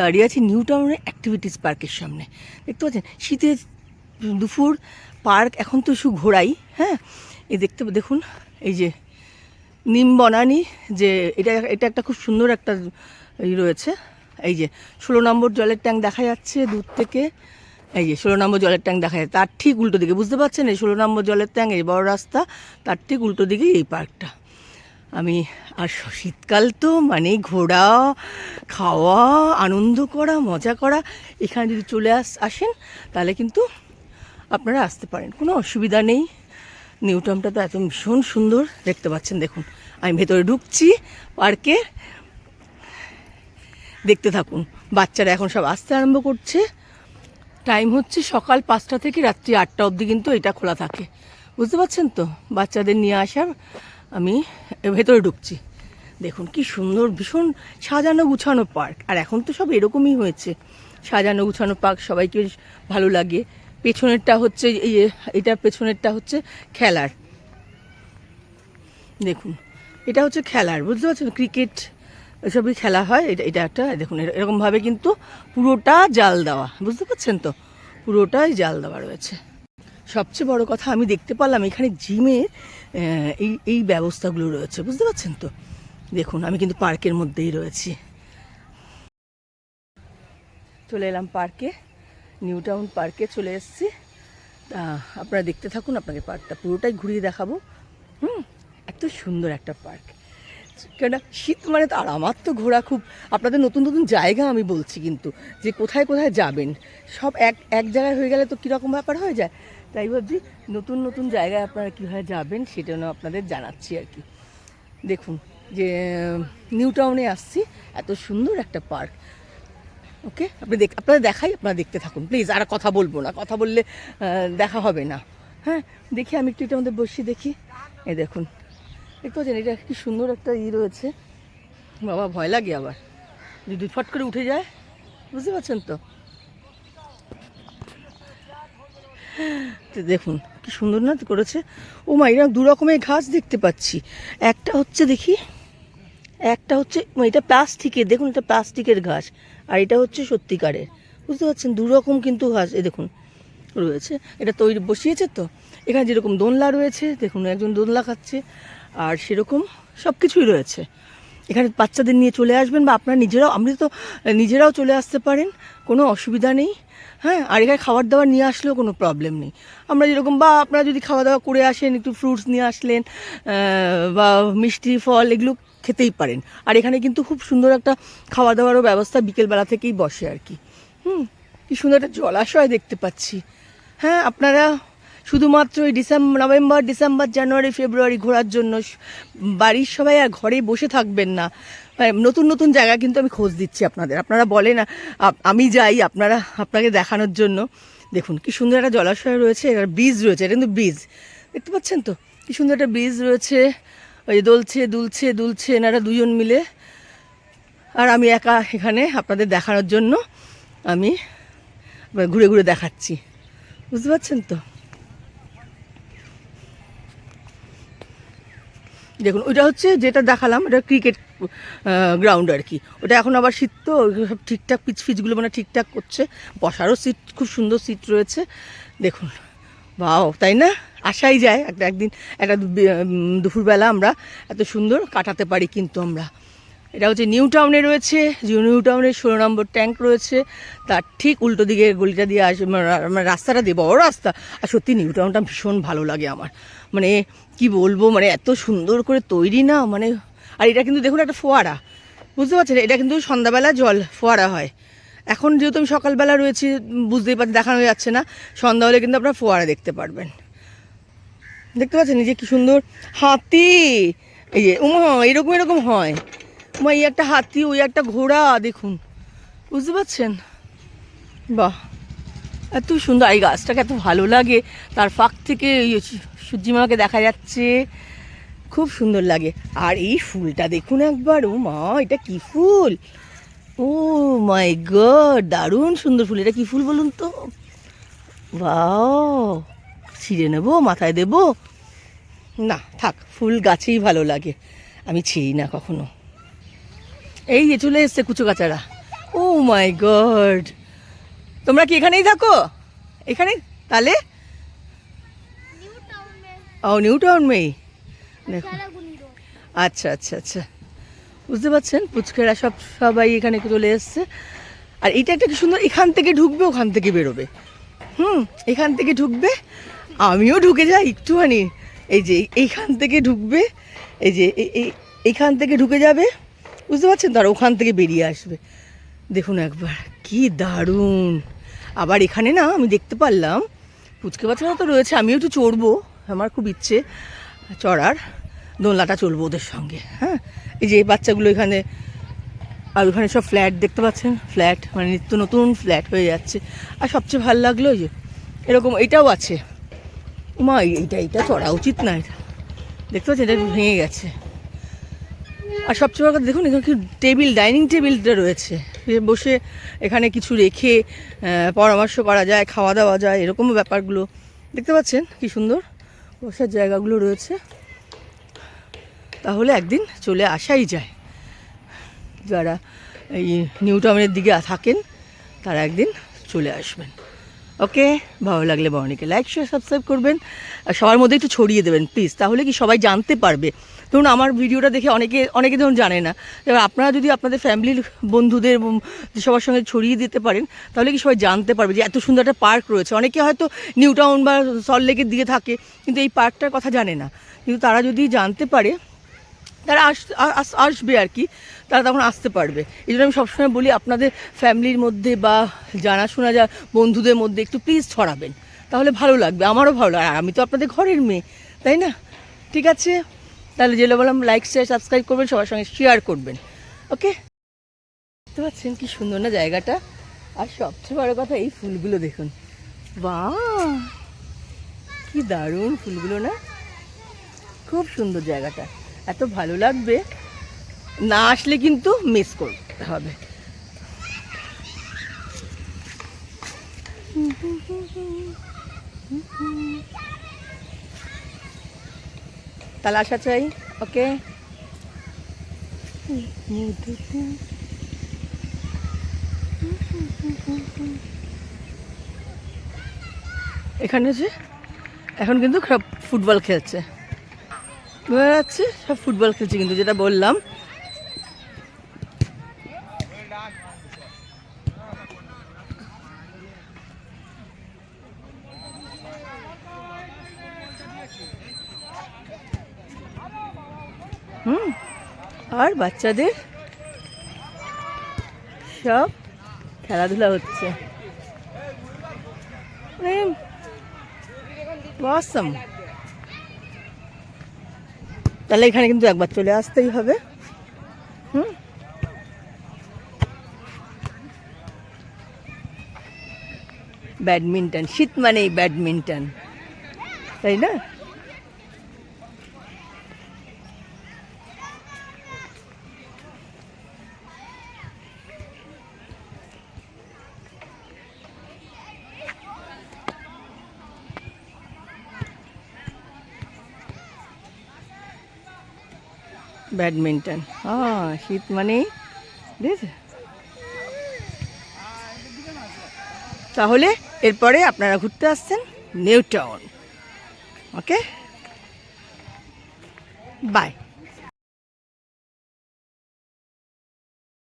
দাঁড়িয়ে আছি নিউ টাউনের অ্যাক্টিভিটিস পার্কের সামনে। দেখতে পাচ্ছেন? শীতের দুপুর পার্ক এখন তো শুধু ঘোরাই হ্যাঁ? এই দেখতে দেখুন, এই যে নিম বনানি, যে এটা এটা একটা খুব সুন্দর একটা ই রয়েছে। এই যে ষোলো নম্বর জলের ট্যাঙ্ক দেখা যাচ্ছে দূর থেকে। এই যে ষোলো নম্বর জলের ট্যাঙ্ক দেখা যাচ্ছে। তার ঠিক উল্টো দিকে, বুঝতে পারছেন? এই ষোলো নম্বর জলের ট্যাঙ্ক, এই বড় রাস্তা, তার ঠিক উল্টো দিকেই এই পার্কটা আমি, আর শীতকাল তো মানে ঘোরা, খাওয়া, আনন্দ করা, মজা করা। এখানে যদি চলে আস, আসেন, তাহলে কিন্তু আপনারা আসতে পারেন। কোনো অসুবিধা নেই। নিউটামটা তো এত ভীষণ সুন্দর। দেখতে পাচ্ছেন, দেখুন। আমি ভেতরে ঢুকছি, পার্কে। দেখতে থাকুন। বাচ্চারা এখন সব আসতে আরম্ভ করছে। টাইম হচ্ছে সকাল পাঁচটা থেকে রাত্রি আটটা অবধি কিন্তু এটা খোলা থাকে। বুঝতে পারছেন তো? বাচ্চাদের নিয়ে আসার আমি ভেতরে ঢুকছি। দেখুন কি সুন্দর, ভীষণ সাজানো গুছানো পার্ক। আর এখন তো সব এরকমই হয়েছে। সাজানো গুছানো পার্ক, সবাইকে ভালো লাগে। পেছনেরটা হচ্ছে এটার পেছনেরটা হচ্ছে খেলার। দেখুন, এটা হচ্ছে খেলার, বুঝতে পারছেন? ক্রিকেট এসবই খেলা হয়, এটা এটা একটা, দেখুন, এর- এরকমভাবে কিন্তু পুরোটা জাল দেওয়া, বুঝতে পারছেন তো? পুরোটাই জাল দেওয়া রয়েছে। সবচেয়ে বড় কথা আমি দেখতে পারলাম এখানে জিমে এই এই ব্যবস্থাগুলো রয়েছে। বুঝতে পারছেন তো? দেখুন, আমি কিন্তু পার্কের মধ্যেই রয়েছি। চলে এলাম পার্কে, নিউ টাউন পার্কে চলে এসেছি। তা, আপনারা দেখতে থাকুন, আপনাকে পার্কটা পুরোটাই ঘুরিয়ে দেখাবো। হুম, এত সুন্দর একটা পার্ক। কেননা, শীত মানে আর আমার তো ঘোরা খুব, আপনাদের নতুন নতুন জায়গা আমি বলছি কিন্তু, যে কোথায় কোথায় যাবেন? সব এক এক জায়গায় হয়ে গেলে তো কীরকম ব্যাপার হয়ে যায়? তাই ভাবছি নতুন নতুন জায়গায় আপনারা কীভাবে যাবেন সেটা আপনাদের জানাচ্ছি আর কি। দেখুন যে নিউ টাউনে আসছি, এত সুন্দর একটা পার্ক ওকে আপনি দেখ আপনারা দেখাই, আপনারা দেখতে থাকুন। প্লিজ আর কথা বলব না। কথা বললে দেখা হবে না। হ্যাঁ? দেখি আমি একটু এটার মধ্যে বসি, দেখি। এ দেখুন। দেখতে পাচ্ছেন, এটা কি সুন্দর একটা ই রয়েছে। বাবা, ভয় লাগে আবার। যদি ফট করে উঠে যায়, বুঝতে পারছেন তো? তো দেখুন, কি সুন্দর না করেছে। ও মা, এরকম দু রকমের ঘাস দেখতে পাচ্ছি। একটা হচ্ছে দেখি, একটা হচ্ছে এটা প্লাস্টিকের, দেখুন এটা প্লাস্টিকের ঘাস, আর এটা হচ্ছে সত্যিকারের। বুঝতে পারছেন? দু রকম কিন্তু ঘাস এ দেখুন, রয়েছে। এটা তৈরি, বসিয়েছে তো? এখানে যেরকম দোলনা রয়েছে, দেখুন, একজন দোলনা খাচ্ছে, আর সেরকম সব কিছুই রয়েছে। এখানে বাচ্চাদের নিয়ে চলে আসবেন, বা আপনারা নিজেরাও আপনি তো নিজেরাও চলে আসতে পারেন, কোনো অসুবিধা নেই। হ্যাঁ আর এখানে খাবার দাবার নিয়ে আসলেও কোনো প্রবলেম নেই। আমরা যেরকম, বা আপনারা যদি খাওয়া দাওয়া করে আসেন, একটু ফ্রুটস নিয়ে আসলেন বা মিষ্টি, ফল, এগুলো খেতেই পারেন। আর এখানে কিন্তু খুব সুন্দর একটা খাওয়া দাওয়ারও ব্যবস্থা বিকেলবেলা থেকেই বসে আর কি। হুম, কি সুন্দর একটা জলাশয় দেখতে পাচ্ছি। হ্যাঁ আপনারা শুধুমাত্র এই December November, December, January, February ঘোরার জন্য বাড়ির সবাই আর ঘরে বসে থাকবেন না। নতুন নতুন জায়গা কিন্তু আমি খোঁজ দিচ্ছি আপনাদের। আপনারা বলেন আমি যাই, আপনারা, আপনাকে দেখানোর জন্য। দেখুন, কি সুন্দর একটা জলাশয় রয়েছে আর ব্রিজ রয়েছে, এটা কিন্তু ব্রিজ দেখতে পাচ্ছেন তো? কি সুন্দর একটা ব্রিজ রয়েছে, ওই দোলছে, দুলছে দুলছে, এনারা দুজন মিলে। আর আমি একা এখানে আপনাদের দেখানোর জন্য আমি ঘুরে ঘুরে দেখাচ্ছি। বুঝতে পারছেন তো? দেখুন, ওইটা হচ্ছে যেটা দেখালাম, এটা ক্রিকেট গ্রাউন্ড আর কি। ওটা এখন আবার শীত তো সব ঠিকঠাক পিচ ফিচগুলো মানে ঠিকঠাক করছে। বসারও সিট খুব সুন্দর সিট রয়েছে। দেখুন বাও তাই না? আসাই যায় একটা, একদিন, একটা দুপুরবেলা আমরা এত সুন্দর কাটাতে পারি কিন্তু আমরা। এটা হচ্ছে নিউ টাউনে রয়েছে নিউ টাউনের ষোলো নম্বর ট্যাঙ্ক রয়েছে। তার ঠিক উল্টো দিকে গলিটা দিয়ে আসে মানে রাস্তাটা দিয়ে, বড় রাস্তা। আর সত্যি নিউ টাউনটা ভীষণ ভালো লাগে আমার। মানে কি বলব? মানে এত সুন্দর করে তৈরি না? মানে আর এটা কিন্তু দেখুন একটা ফোয়ারা। বুঝতে পারছেন? এটা কিন্তু সন্ধ্যাবেলা জল ফোয়ারা হয়। এখন যেহেতু আমি সকালবেলা রয়েছি, বুঝতেই পারছি দেখানো যাচ্ছে না। সন্ধ্যা হলে কিন্তু আপনারা ফোয়ারা দেখতে পারবেন। দেখতে পাচ্ছেন? যে কি সুন্দর হাতি! এই যে, উমা, এরকম এরকম হয়। উমা, এই একটা হাতি, ওই একটা ঘোড়া, দেখুন। বুঝতে পারছেন? বাহ! এত সুন্দর, এই গাছটাকে এত ভালো লাগে। তার ফাঁক থেকে সূর্যিমাকে দেখা যাচ্ছে। খুব সুন্দর লাগে। আর এই ফুলটা দেখুন একবার, ও মা, এটা কি ফুল? ও মাই গড, দারুণ সুন্দর ফুল। এটা কি ফুল বলুন তো? বাও ছিঁড়ে নেব, মাথায় দেবো? না, থাক, ফুল গাছেই ভালো লাগে। আমি ছিঁড়ি না কখনো। এই যে চলে এসছে কুচো কাচারা। ও মাই গড। তোমরা কি এখানেই থাকো? এখানে? তাহলে ও, নিউ টাউন মেই দেখো। আচ্ছা আচ্ছা আচ্ছা। বুঝতে পারছেন? পুচকেরা সব, সবাই এখানে চলে এসছে। আর এটা একটা কি সুন্দর, এখান থেকে ঢুকবে, ওখান থেকে বেরোবে। হুম, এখান থেকে ঢুকবে। আমিও ঢুকে যাই একটুখানি। এই যে, এইখান থেকে ঢুকবে। এই যে এইখান থেকে ঢুকে যাবে। বুঝতে পারছেন? তার ওখান থেকে বেরিয়ে আসবে। দেখুন একবার, কি দারুণ। আবার এখানে না, আমি দেখতে পারলাম, পুচকে বাচ্চারা তো রয়েছে, আমিও একটু চড়বো, আমার খুব ইচ্ছে চড়ার, দোলনাটা চলবো ওদের সঙ্গে হ্যাঁ? এই যে বাচ্চাগুলো এখানে, আর ওখানে সব ফ্ল্যাট দেখতে পাচ্ছেন, ফ্ল্যাট মানে নিত্য নতুন ফ্ল্যাট হয়ে যাচ্ছে। আর সবচেয়ে ভালো লাগল যে, এরকম এইটাও আছে। মা এইটা এইটা চড়া উচিত না এটা। দেখতে পাচ্ছেন, এটা ভেঙে গেছে। আর সবচেয়ে বড় কথা, দেখুন, এখানে টেবিল, ডাইনিং টেবিলটা রয়েছে। বসে এখানে কিছু রেখে পরামর্শ করা যায়, খাওয়া দাওয়া যায় এরকম ব্যাপারগুলো। দেখতে পাচ্ছেন কি সুন্দর? বসার জায়গাগুলো রয়েছে। তাহলে একদিন চলে আসাই যায়। যারা এই নিউ টাউনের দিকে থাকেন, তারা একদিন চলে আসবেন। ওকে? ভালো লাগলে বর্ণিকে লাইক, শেয়ার, সাবস্ক্রাইব করবেন। আর সবার মধ্যে একটু ছড়িয়ে দেবেন, প্লিজ। তাহলে কি সবাই জানতে পারবে ধরুন আমার ভিডিওটা দেখে অনেকে অনেকে ধরুন জানে না। এবার আপনারা যদি আপনাদের ফ্যামিলির বন্ধুদের সবার সঙ্গে ছড়িয়ে দিতে পারেন, তাহলে কি সবাই জানতে পারবে যে এত সুন্দর একটা পার্ক রয়েছে। অনেকে হয়তো নিউ টাউন বা সল্টলেকের দিকে থাকে, কিন্তু এই পার্কটার কথা জানে না। কিন্তু তারা যদি জানতে পারে, তারা আস, আস- আসবে আর কি, তারা তখন আসতে পারবে। এই জন্য আমি সবসময় বলি, আপনাদের ফ্যামিলির মধ্যে বা জানাশোনা যা বন্ধুদের মধ্যে একটু প্লিজ ছড়াবেন। তাহলে ভালো লাগবে, আমারও ভালো লাগে। আমি তো আপনাদের ঘরের মেয়ে, তাই না? ঠিক আছে? তাহলে যেগুলো বললাম লাইক শেয়ার সাবস্ক্রাইব করবেন, সবার সঙ্গে শেয়ার করবেন। ওকে বুঝতে পারছেন কি সুন্দর না জায়গাটা? আর সবচেয়ে বড় কথা, এই ফুলগুলো দেখুন। বা কি দারুণ ফুলগুলো না? খুব সুন্দর জায়গাটা। এত ভালো লাগবে, না আসলে কিন্তু মিস করতে হবে। তাহলে আসা চাই ওকে? এখানে যে এখন কিন্তু ফুটবল খেলছে। যাচ্ছে সব ফুটবল খেলছে কিন্তু, যেটা বললাম। হুম, আর বাচ্চাদের সব খেলাধুলা হচ্ছে। অসম তাহলে এখানে কিন্তু একবার চলে আসতেই হবে। হুম। ব্যাডমিন্টন, শীত মানেই ব্যাডমিন্টন, তাই না? ব্যাডমিন্টন। হ্যাঁ শীত মানেই বুঝেছে? তাহলে এরপরে আপনারা ঘুরতে আসছেন নিউ টাউন। ওকে? বাই।